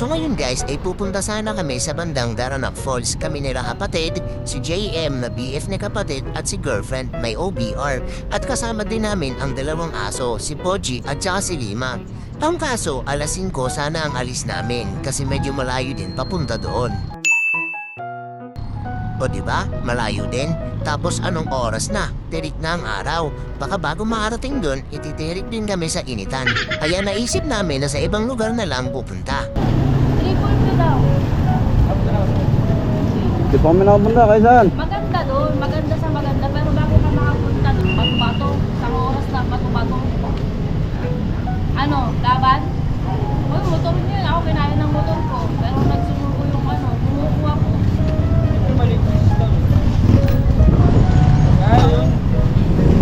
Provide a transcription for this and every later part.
So ngayon guys, ay pupunta sana kami sa bandang Daranac Falls. Kami nila kapatid, si JM na BF ni kapatid at si girlfriend may OBR. At kasama din namin ang dalawang aso, si Poji at saka si Lima. Ang kaso, alas 5 sana ang alis namin kasi medyo malayo din papunta doon. O di ba? Malayo din. Tapos anong oras na? Tirik na ang araw. Baka bago makarating doon, ititirik din kami sa initan. Kaya naisip namin na sa ibang lugar na lang pupunta. Triple to daw. Di pa kami nakapunta, kaya saan? Maganda doon. Maganda sa maganda. Pero bago ka makapunta doon, bato-bato. Isang oras na bato-bato. Ano, laban? Uy, motor niyo yun. Ako kinain ng motor ko. Pero nagsunuko yung ano, kumukuha ko.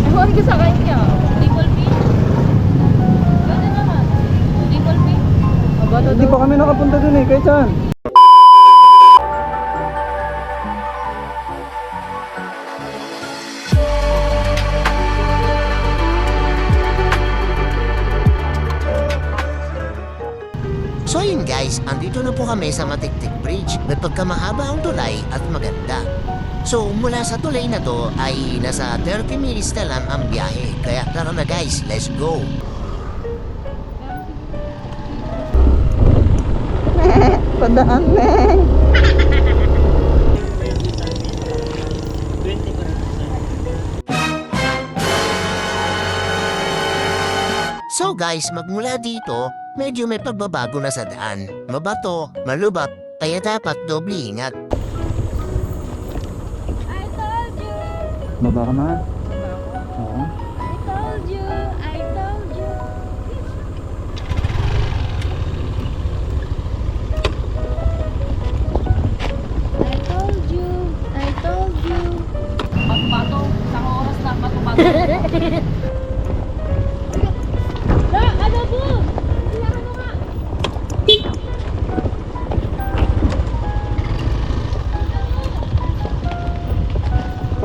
Ewan ko sa kanya. Triple P? Pwede naman. Triple P? Hindi pa kami nakapunta dun eh, kaya saan? So yun guys, andito na po kami sa Matiktik Bridge. May pagkamahaba ang tulay at maganda. So mula sa tulay na to ay nasa 30 minutes na lang ang biyahe. Kaya tara na guys, let's go! Padaan, Meng! So guys, magmula dito, medyo may pagbabago na sa daan. Mabato, malubak, kaya dapat doble ingat. I told you. Baba ka man. Oo.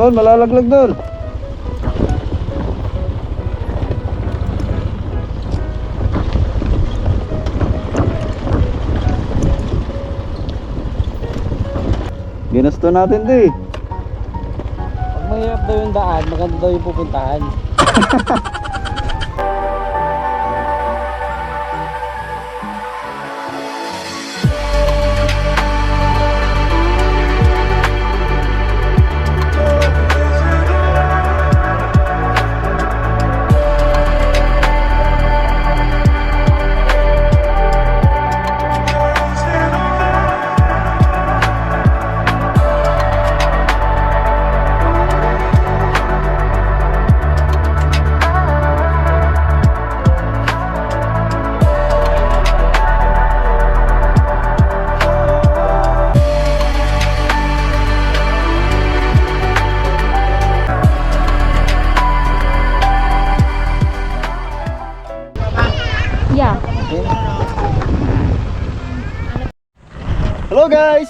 Tol, malalaglag doon. Ginasto natin to eh. Pag mahirap daw yung daan, maganda daw yung pupuntahan.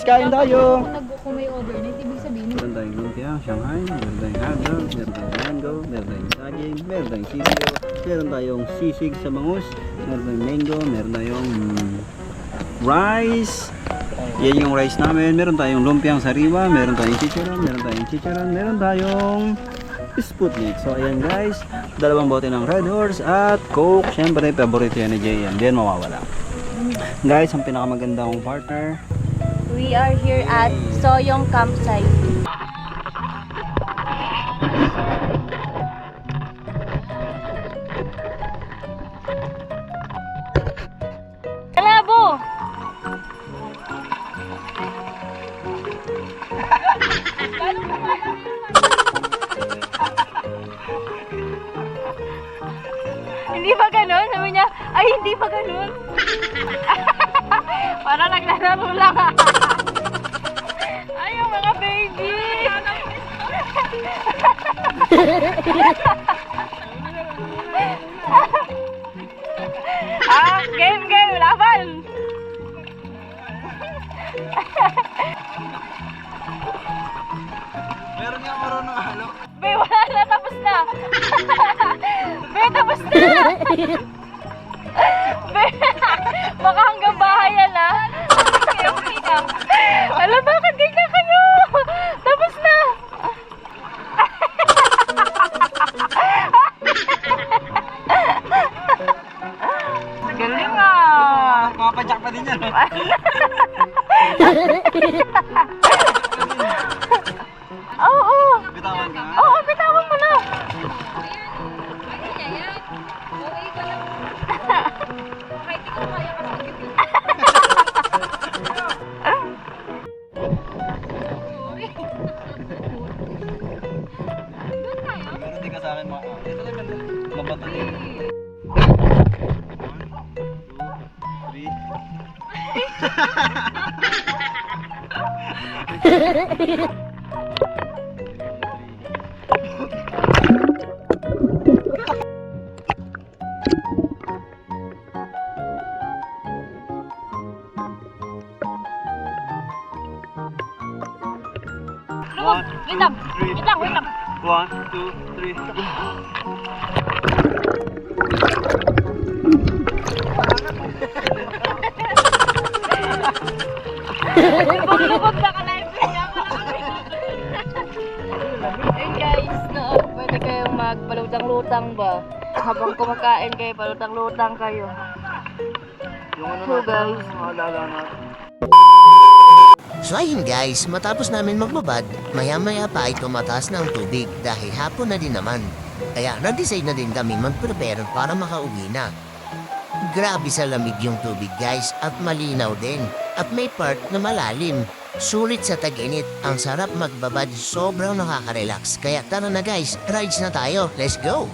kain tayo. Kung, nag, kung may overnight, ibig sabihin, Meron tayong lumpia, Shanghai, meron tayong hotdog, meron tayong mango, meron tayong saging, meron tayong sisig, meron tayong sisig sa bangus, meron tayong mango, meron tayong mm, rice. Yan yung rice namin. Meron tayong lumpiang sariwa, meron tayong chicharon, meron tayong chicharon, meron tayong Sputnik. So ayan guys, dalawang bote ng Red Horse at Coke. Siyempre, favorite yan ni Jay. Yan, din mawawala. Guys, ang pinakamaganda kong partner, We are here at Soyong Campsite. Kalabo! hindi ba ganun? Sabi niya, ay hindi ba ganun? Para naglalaro lang. Ay, yung mga baby! ah, game, game, laban! meron nga marunong halo. Be, wala na, tapos na! Be, tapos na! Mapadyak pa din yan. Oo, oo. Bitawan ka. One, Wait lang. three. Wait lang, wait lang. One, two, three. Lubog na ka na yung Hey guys, no, pwede kayong magpalutang-lutang ba? Habang kumakain kayo, palutang-lutang kayo. Yung ano So guys, mga alaga natin. So ayun guys, matapos namin magbabad, maya-maya pa ay tumataas na ang tubig dahil hapon na din naman. Kaya na-decide na din kami mag-prepare para makauwi na. Grabe sa lamig yung tubig guys at malinaw din. At may part na malalim. Sulit sa tag-init. Ang sarap magbabad, sobrang nakaka-relax. Kaya tara na guys, rides na tayo. Let's go!